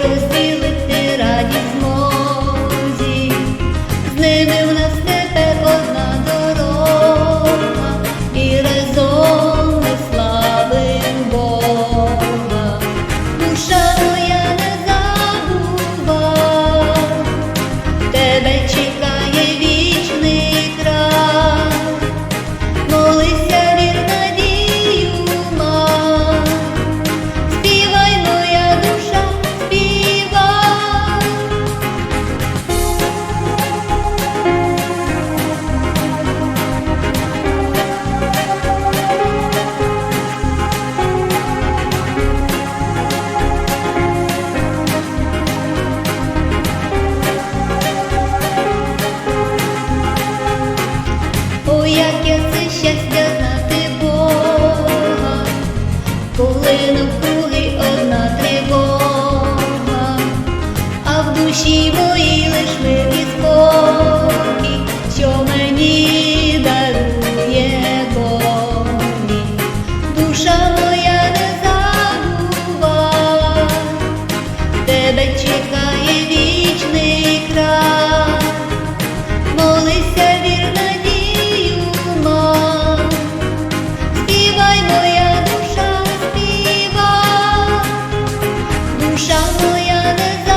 Little feeling. коли навкруги одна тривога, а в душі моїй лиш ми. yalnız